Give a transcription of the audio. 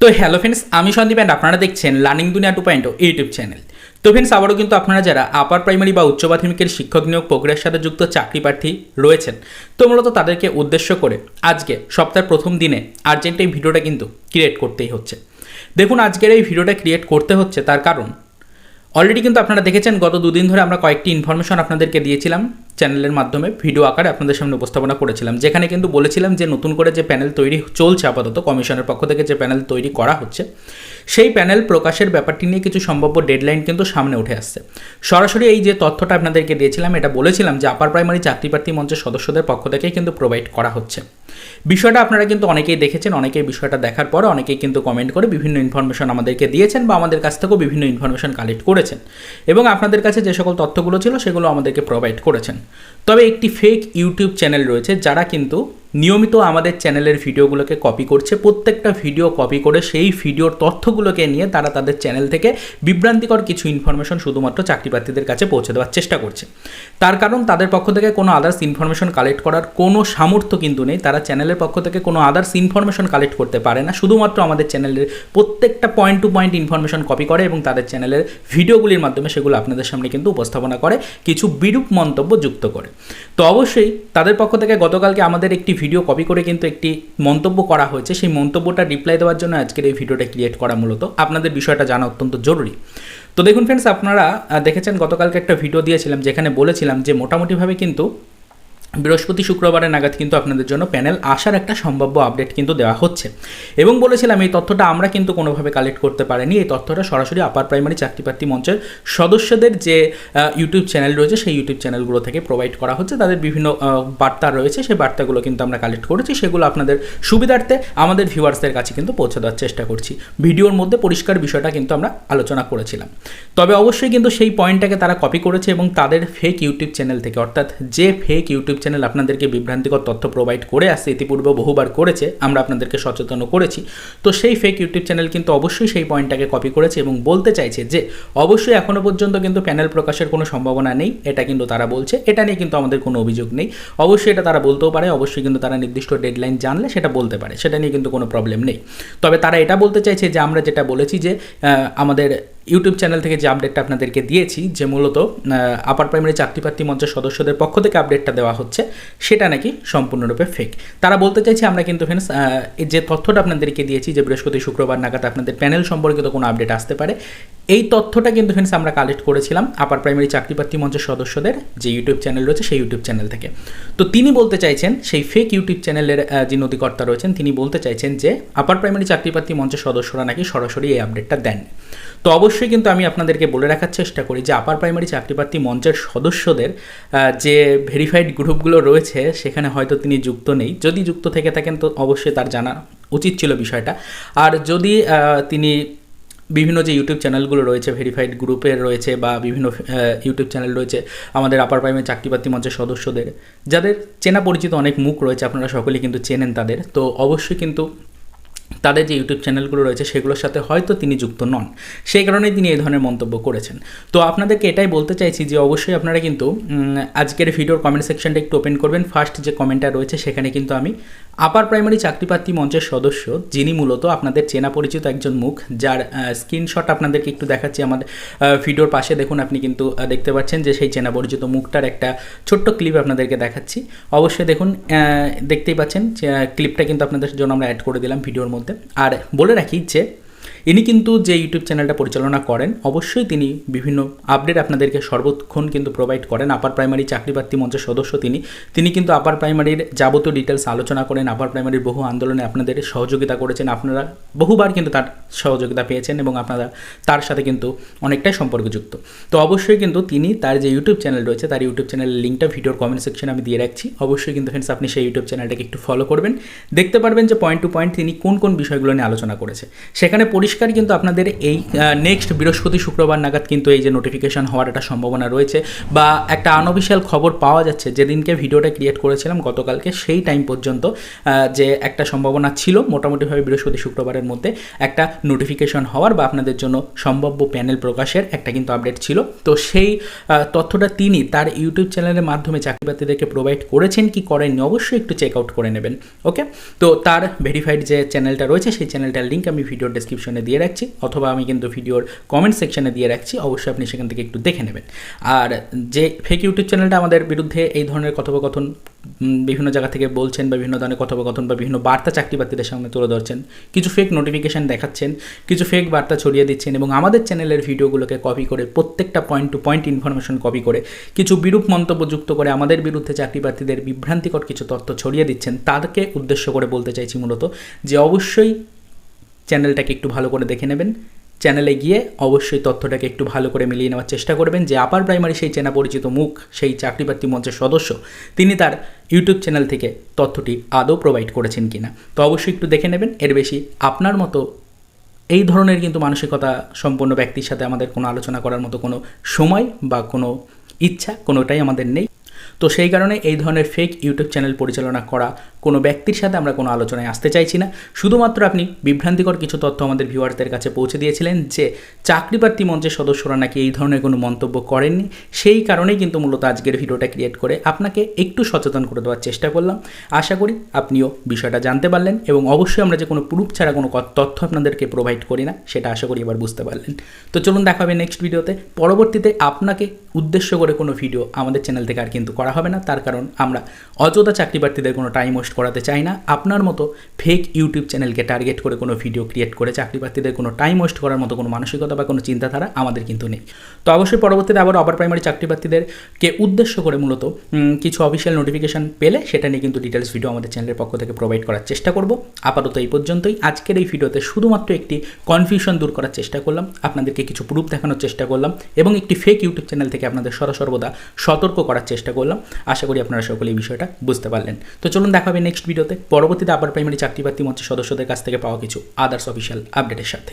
তো hello friends আমি Sandeep and আপনারা দেখছেন learning Duniya two point YouTube channel তো ফ্রেন্ডস আবারও কিন্তু আপনারা যারা আপার প্রাইমারি বা উচ্চ মাধ্যমিকের শিক্ষক নিয়োগ প্রক্রিয়ার সাথে যুক্ত চাকরি প্রার্থী রয়েছেন, তো মূলত তাদেরকে উদ্দেশ্য করে আজকে সপ্তাহের প্রথম দিনে আর্জেন্ট এই ভিডিওটা কিন্তু ক্রিয়েট করতেই হচ্ছে। দেখুন, আজকের এই ভিডিওটা ক্রিয়েট করতে হচ্ছে তার কারণ। অলরেডি কিন্তু আপনারা দেখেছেন গত দুদিন ধরে আমরা কয়েকটি ইনফরমেশন আপনাদেরকে দিয়েছিলাম। চ্যানেলের মাধ্যমে ভিডিও আকারে আপনাদের সামনে উপস্থাপনা করেছিলাম। যেখানে কিন্তু বলেছিলাম যে নতুন করে যে প্যানেল তৈরি চলছে আপাতত, কমিশনের পক্ষ থেকে যে প্যানেল তৈরি করা হচ্ছে, সেই প্যানেল প্রকাশের ব্যাপারটি নিয়ে কিছু সম্ভাব্য ডেডলাইন কিন্তু সামনে উঠে আসছে। সরাসরি এই যে তথ্যটা আপনাদেরকে দিয়েছিলাম, এটা বলেছিলাম যে আপার প্রাইমারি চাকরি প্রার্থী মঞ্চের সদস্যদের পক্ষ থেকেই কিন্তু প্রোভাইড করা হচ্ছে। বিষয়টা আপনারা কিন্তু অনেকেই দেখেছেন, অনেকেই বিষয়টা দেখার পরে অনেকেই কিন্তু কমেন্ট করে বিভিন্ন ইনফরমেশন আমাদেরকে দিয়েছেন বা আমাদের কাছ থেকেও বিভিন্ন ইনফরমেশন কালেক্ট করেছেন। এবং আপনাদের কাছে যে সকল তথ্যগুলো ছিল, সেগুলো আমাদেরকে প্রোভাইড করেছেন। তবে একটি ফেক ইউটিউব চ্যানেল রয়েছে যারা কিন্তু নিয়মিত আমাদের চ্যানেলের ভিডিওগুলোকে কপি করছে। প্রত্যেকটা ভিডিও কপি করে সেই ভিডিওর তথ্যগুলোকে নিয়ে তারা তাদের চ্যানেল থেকে বিভ্রান্তিকর কিছু ইনফরমেশন শুধুমাত্র চাকরি প্রার্থীদের কাছে পৌঁছে দেওয়ার চেষ্টা করছে। তার কারণ তাদের পক্ষ থেকে কোনো আদার্স ইনফরমেশন কালেক্ট করার কোনো সামর্থ্য কিন্তু নেই। তারা চ্যানেলের পক্ষ থেকে কোনো আদার্স ইনফরমেশন কালেক্ট করতে পারে না। শুধুমাত্র আমাদের চ্যানেলের প্রত্যেকটা point to point information copy করে এবং তাদের চ্যানেলের ভিডিওগুলির মাধ্যমে সেগুলো আপনাদের সামনে কিন্তু উপস্থাপনা করে, কিছু বিরূপ মন্তব্য যুক্ত করে। তো অবশ্যই তাদের পক্ষ থেকে গতকালকে আমাদের একটি ভিডিও কপি করে কিন্তু একটি মন্তব্য করা হয়েছে। সেই মন্তব্যটা রিপ্লাই দেওয়ার জন্য আজকের এই ভিডিওটা ক্রিয়েট করা মূলত। আপনাদের বিষয়টা জানা অত্যন্ত জরুরি। তো দেখুন ফ্রেন্ডস আপনারা দেখেছেন গতকালকে একটা ভিডিও দিয়েছিলাম, যেখানে বলেছিলাম যে মোটামুটিভাবে কিন্তু বৃহস্পতি শুক্রবারের নাগাদ কিন্তু আপনাদের জন্য প্যানেল আসার একটা সম্ভাব্য আপডেট কিন্তু দেওয়া হচ্ছে। এবং বলেছিলাম, এই তথ্যটা আমরা কিন্তু কোনোভাবে কালেক্ট করতে পারিনি। এই তথ্যটা সরাসরি আপার প্রাইমারি চাকরি প্রার্থী মঞ্চের সদস্যদের যে ইউটিউব চ্যানেল রয়েছে, সেই ইউটিউব চ্যানেলগুলো থেকে প্রোভাইড করা হচ্ছে। তাদের বিভিন্ন বার্তা রয়েছে। সেই বার্তাগুলো কিন্তু আমরা কালেক্ট করেছি। সেগুলো আপনাদের সুবিধার্থে আমাদের ভিউয়ার্সদের কাছে কিন্তু পৌঁছে দেওয়ার চেষ্টা করছি। ভিডিওর মধ্যে পরিষ্কার বিষয়টা কিন্তু আমরা আলোচনা করেছিলাম। তবে অবশ্যই কিন্তু সেই পয়েন্টটাকে তারা কপি করেছে এবং তাদের ফেক ইউটিউব চ্যানেল থেকে, অর্থাৎ যে ফেক ইউটিউব চ্যানেল আপনাদেরকে বিভ্রান্তিকর তথ্য প্রোভাইড করে আসছে ইতিপূর্বে বহুবার করেছে, আমরা আপনাদেরকে সচেতনও করেছি। তো সেই ফেক ইউটিউব চ্যানেল কিন্তু অবশ্যই সেই পয়েন্টটাকে কপি করেছে এবং বলতে চাইছে যে, অবশ্যই এখনও পর্যন্ত কিন্তু প্যানেল প্রকাশের কোনো সম্ভাবনা নেই, এটা কিন্তু তারা বলছে, এটা নিয়ে কিন্তু আমাদের কোনো অভিযোগ নেই। অবশ্যই এটা তারা বলতেও পারে, অবশ্যই কিন্তু তারা নির্দিষ্ট ডেডলাইন জানলে সেটা বলতে পারে, সেটা নিয়ে কিন্তু কোনো প্রবলেম নেই। তবে তারা এটা বলতে চাইছে যে, আমরা যেটা বলেছি যে আমাদের ইউটিউব চ্যানেল থেকে যে আপডেটটা আপনাদেরকে দিয়েছি, যে মূলত আপার প্রাইমারি চাকরি প্রার্থী মঞ্চের সদস্যদের পক্ষ থেকে আপডেটটা দেওয়া হচ্ছে, সেটা নাকি সম্পূর্ণরূপে ফেক তারা বলতে চাইছে, আমরা কিন্তু ফ্রেন্ডস যে তথ্যটা আপনাদেরকে দিয়েছি, যে বৃহস্পতি, শুক্রবার নাগাদ আপনাদের প্যানেল সম্পর্কিত কোনো আপডেট আসতে পারে, এই তথ্যটা কিন্তু ফ্রেন্ডস আমরা কালেক্ট করেছিলাম আপার প্রাইমারি চাকরি প্রার্থী মঞ্চের সদস্যদের যে ইউটিউব চ্যানেল রয়েছে, সেই ইউটিউব চ্যানেল থেকে। তো তিনি বলতে চাইছেন, সেই ফেক ইউটিউব চ্যানেলের যে নথিকর্তা রয়েছেন, তিনি বলতে চাইছেন যে আপার প্রাইমারি চাকরি প্রার্থী মঞ্চের সদস্যরা নাকি সরাসরি এই আপডেটটা দেন তো অবশ্যই কিন্তু আমি আপনাদেরকে বলে রাখার চেষ্টা করি যে আপার প্রাইমারি চাকরি প্রার্থী মঞ্চের সদস্যদের যে ভেরিফাইড গ্রুপগুলো রয়েছে, সেখানে হয়তো তিনি যুক্ত নেই। যদি যুক্ত থেকে থাকেন তো অবশ্যই তার জানা উচিত ছিল বিষয়টা। আর যদি তিনি বিভিন্ন যে ইউটিউব চ্যানেলগুলো রয়েছে ভেরিফাইড গ্রুপের রয়েছে বা বিভিন্ন ইউটিউব চ্যানেল রয়েছে, আমাদের আপার প্রাইমারি চাকরি প্রার্থী মঞ্চের সদস্যদের, যাদের চেনা পরিচিত অনেক মুখ রয়েছে, আপনারা সকলেই কিন্তু চেনেন তাদের। তো অবশ্যই কিন্তু তাদের যে ইউটিউব চ্যানেলগুলো রয়েছে সেগুলোর সাথে হয়তো তিনি যুক্ত নন। সেই কারণেই তিনি এই ধরনের মন্তব্য করেছেন। তো আপনাদেরকে এটাই বলতে চাইছি যে অবশ্যই আপনারা কিন্তু আজকের ভিডিওর কমেন্ট সেকশনটা একটু ওপেন করবেন। ফার্স্ট যে কমেন্টটা রয়েছে সেখানে কিন্তু আমি আপার প্রাইমারি চাকরি প্রার্থী মঞ্চের সদস্য, যিনি মূলত আপনাদের চেনা পরিচিত একজন মুখ, যার স্ক্রিনশট আপনাদেরকে একটু দেখাচ্ছি আমাদের ভিডিওর পাশে। দেখুন, আপনি কিন্তু দেখতে পাচ্ছেন যে সেই চেনা পরিচিত মুখটার একটা ছোট্ট ক্লিপ আপনাদেরকে দেখাচ্ছি। অবশ্যই দেখুন দেখতেই পাচ্ছেন ক্লিপটা কিন্তু আপনাদের জন্য আমরা অ্যাড করে দিলাম ভিডিওর মধ্যে। আর বলে রাখি যে ইনি কিন্তু যে ইউটিউব চ্যানেলটা পরিচালনা করেন, অবশ্যই তিনি বিভিন্ন আপডেট আপনাদেরকে সর্বক্ষণ কিন্তু প্রোভাইড করেন। আপার প্রাইমারি চাকরি প্রার্থী মঞ্চের সদস্য তিনি। তিনি কিন্তু আপার প্রাইমারির যাবতীয় ডিটেলস আলোচনা করেন, আপার প্রাইমারির বহু আন্দোলনে আপনাদের সহযোগিতা করেছেন। আপনারা বহুবার কিন্তু তার সহযোগিতা পেয়েছেন এবং আপনারা তার সাথে কিন্তু অনেকটাই সম্পর্কযুক্ত। তো অবশ্যই কিন্তু তিনি তার যে ইউটিউব চ্যানেল রয়েছে, তার ইউটিউব চ্যানেলের লিঙ্কটা ভিডিওর কমেন্ট সেকশনে আমি দিয়ে রাখছি। অবশ্যই কিন্তু ফ্রেন্ডস আপনি সেই ইউটিউব চ্যানেলটাকে একটু ফলো করবেন। দেখতে পারবেন যে পয়েন্ট টু পয়েন্ট তিনি কোন কোন বিষয়গুলো নিয়ে আলোচনা করেছে। সেখানে পরিষ্কার কিন্তু আপনাদের এই নেক্সট বৃহস্পতি, শুক্রবার নাগাদ কিন্তু এই যে নোটিফিকেশন হওয়ার একটা সম্ভাবনা রয়েছে বা একটা আনঅফিসিয়াল খবর পাওয়া যাচ্ছে। যেদিনকে ভিডিওটা ক্রিয়েট করেছিলাম গতকালকে সেই টাইম পর্যন্ত যে একটা সম্ভাবনা ছিল মোটামুটিভাবে বৃহস্পতি, শুক্রবারের মধ্যে একটা নোটিফিকেশন হওয়ার বা আপনাদের জন্য সম্ভাব্য প্যানেল প্রকাশের একটা কিন্তু আপডেট ছিল। তো সেই তথ্যটা তিনি তার ইউটিউব চ্যানেলের মাধ্যমে চাকরিপ্রার্থীদেরকে প্রোভাইড করেছেন কি করেননি অবশ্যই একটু চেক আউট করে নেবেন। ওকে তো তার ভেরিফাইড যে চ্যানেলটা রয়েছে সেই চ্যানেলটার লিঙ্ক আমি ভিডিও ডেসক্রিপশনে দিয়ে রাখছি, অথবা আমি কিন্তু ভিডিওর কমেন্ট সেকশনে দিয়ে রাখছি, অবশ্যই আপনি সেখান থেকে একটু দেখে নেবেন। আর যে ফেক ইউটিউব চ্যানেলটা আমাদের বিরুদ্ধে এই ধরনের কথোপকথন বিভিন্ন জায়গা থেকে বলছেন বা বিভিন্ন ধরনের কথোপকথন বা বিভিন্ন বার্তা চাকরি চাকরিপ্রার্থীদের সামনে তুলে ধরছেন, কিছু ফেক নোটিফিকেশন দেখাচ্ছেন, কিছু ফেক বার্তা ছড়িয়ে দিচ্ছেন এবং আমাদের চ্যানেলের ভিডিওগুলোকে কপি করে, প্রত্যেকটা point to point information copy করে, কিছু বিরূপ মন্তব্য যুক্ত করে আমাদের বিরুদ্ধে চাকরিপ্রার্থীদের বিভ্রান্তিকর কিছু তথ্য ছড়িয়ে দিচ্ছেন, তাদেরকে উদ্দেশ্য করে বলতে চাইছি মূলত যে অবশ্যই চ্যানেলটাকে একটু ভালো করে দেখে নেবেন। চ্যানেলে গিয়ে অবশ্যই তথ্যটাকে একটু ভালো করে মিলিয়ে নেওয়ার চেষ্টা করবেন। যে আপার প্রাইমারি সেই চেনা পরিচিত মুখ, সেই চাকরিপ্রার্থী মঞ্চের সদস্য, তিনি তার ইউটিউব চ্যানেল থেকে তথ্যটি আদৌ প্রোভাইড করেছেন কি না তো অবশ্যই একটু দেখে নেবেন। এর বেশি আপনার মতো এই ধরনের কিন্তু মানসিকতা সম্পন্ন ব্যক্তির সাথে আমাদের কোনো আলোচনা করার মতো কোনো সময় বা কোনো ইচ্ছা কোনোটাই আমাদের নেই। তো সেই কারণে এই ধরনের ফেক ইউটিউব চ্যানেল পরিচালনা করা কোনো ব্যক্তির সাথে আমরা কোনো আলোচনায় আসতে চাইছি না। শুধুমাত্র আপনি বিভ্রান্তিকর কিছু তথ্য আমাদের ভিউয়ারদের কাছে পৌঁছে দিয়েছিলেন যে চাকরিপ্রার্থী মঞ্চের সদস্যরা নাকি এই ধরনের কোনো মন্তব্য করেননি। সেই কারণেই কিন্তু মূলত আজকের ভিডিওটা ক্রিয়েট করে আপনাকে একটু সচেতন করে দেওয়ার চেষ্টা করলাম। আশা করি আপনিও বিষয়টা জানতে পারলেন এবং অবশ্যই আমরা যে কোনো প্রুফ ছাড়া কোনো তথ্য আপনাদেরকে প্রোভাইড করি না, সেটা আশা করি এবার বুঝতে পারলেন। তো চলুন দেখা হবে নেক্সট ভিডিওতে পরবর্তীতে আপনাকে উদ্দেশ্য করে কোনো ভিডিও আমাদের চ্যানেল থেকে আর কিন্তু করা হবে না, তার কারণ আমরা অযথা চাকরি প্রার্থীদের কোনো টাইম ওয়েস্ট করাতে চাই না। আপনার মতো ফেক ইউটিউব চ্যানেলকে টার্গেট করে কোনো ভিডিও ক্রিয়েট করে চাকরি প্রার্থীদের কোনো টাইম ওয়েস্ট করার মতো কোনো মানসিকতা বা কোনো চিন্তাধারা আমাদের কিন্তু নেই। তো অবশ্যই পরবর্তীতে আবার আপার প্রাইমারি চাকরি প্রার্থীদেরকে উদ্দেশ্য করে মূলত কিছু অফিসিয়াল নোটিফিকেশন পেলে সেটা নিয়ে কিন্তু ডিটেলস ভিডিও আমাদের চ্যানেলের পক্ষ থেকে প্রোভাইড করার চেষ্টা করব। আপাতত এই পর্যন্তই। আজকের এই ভিডিওতে শুধুমাত্র একটি কনফিউশন দূর করার চেষ্টা করলাম, আপনাদেরকে কিছু প্রুফ দেখানোর চেষ্টা করলাম এবং একটি ফেক ইউটিউব চ্যানেল থেকে আপনাদের সদা সর্বদা সতর্ক করার চেষ্টা করলাম। আশা করি আপনারা সকলে এই বিষয়টা বুঝতে পারলেন। তো চলুন দেখা হবে নেক্সট ভিডিওতে পরবর্তীতে আবার প্রাইমারি চাকরি প্রার্থী মঞ্চের সদস্যদের কাছ থেকে পাওয়া কিছু আদার্স অফিসিয়াল আপডেটের সাথে।